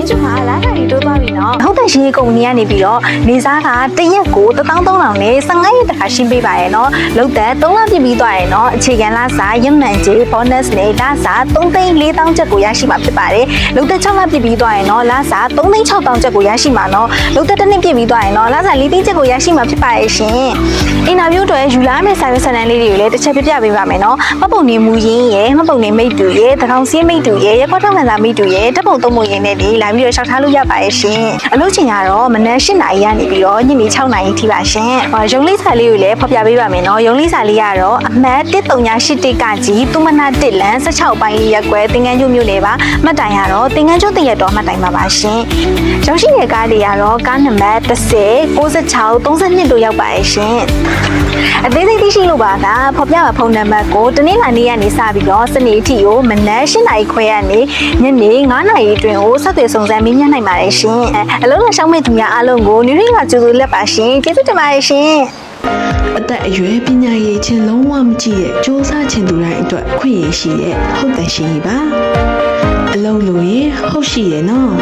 င်းချူဟာလာတာကြီးတိုးသွားပြီနော်ဟုတ်တယ်ရှင်ကုမ္ပဏီကနေပြီးတော့နေစားကတစ်ရက်ကို13000နဲ့15ရက်တခါရှင်းပေးပါရဲ့နော်လောက်တဲ့3လပြည့်ပြီးသွားရဲ့နော်အခြေခံလစာရမှန်ကြေ bonus နဲ့လစာ3သိန်း4000ကျပ်ကိုရရှိမှာဖြစ်ပါတယ်လောက်တဲ့6လပြည့်ပြီးသွားရဲ့နော်လစာ3သိန်း6000ကျပ်ကိုရရှိမှာနော်လောက်တဲ့တစ်နှစ်ပြည့်ပြီးသွားရဲ့နော်လစာ4သိန်းကျပ်ကိုရရှိမှာဖြစ်ပါရဲ့ရှင် အင်တာဗျူးတွေယူလာမယ့် service ဆန်တန်လေးတွေကိုလည်းတစ်ချက်ပြပြပေးပါမယ်နော်မှတ်ပုံနေမူရင်းရယ်မှတ်ပုံနေမိတ်တူရယ်တကောင်စင်းမိတ်တူရယ်ရက်ခွက်ထောက်ခံစာမိတ်တူရယ်တပ်ပုံသုံးပုံရင်းနဲ့ဒီလာပြီးတော့ရှောက်ထားလို့ရပါရဲ့ရှင်အလုပ်ချိန်ကတော့မနက်၈နာရီကနေပြီးတော့ညနေ6နာရီထိပါရှင်ဟောရုံးလေးစာလေးကိုလည်းဖော်ပြပေးပါမယ်နော်ရုံးလေးစာလေးကတော့အမှတ်1381တိတ်ကကြီးသူမနာတစ်လန်16ပိုင်းရက်ကွယ်သင်္ကန်းကျွမြို့နယ်ပါမှတ်တိုင်ကတော့သင်္ကန်းကျွတရက်တော်မှတ်တိုင်ပါပါရှင်ရောက်ရှိတဲ့ကားတွေကတော့ကားနံပါတ်30 96 32တို့ရောက်ပါရဲ့ရှင်အသေးစိတ်သိရှိလို့ပါကဖော်ပြပါဖုန်းနံပါတ်ကိုတနေ့လာနေ့ကနေစပြီးတော့စနေအထိကိုမနက်၈နာရီခွဲကနေညနေ9နာရီအတွင်းကိုဆက်သွယ်စုံစမ်းမေးမြန်းနိုင်ပါတယ်ရှင်အလုံးစုံရှောင်းမဲ့သူများအားလုံးကို new york ကကြိုဆိုလက်ပါရှင်ကျေးဇူးတင်ပါတယ်ရှင်အသက်အရွယ်ပညာရည်ချင်းလုံးဝမကြည့်ရဲ့စ조사ချင်သူတိုင်းအတွက်ခွင့်ရရှိရဲ့ဟုတ်တယ်ရှင်ကြီးပါအလုံးလို့ရင်ဟုတ်ရှိရဲ့နော်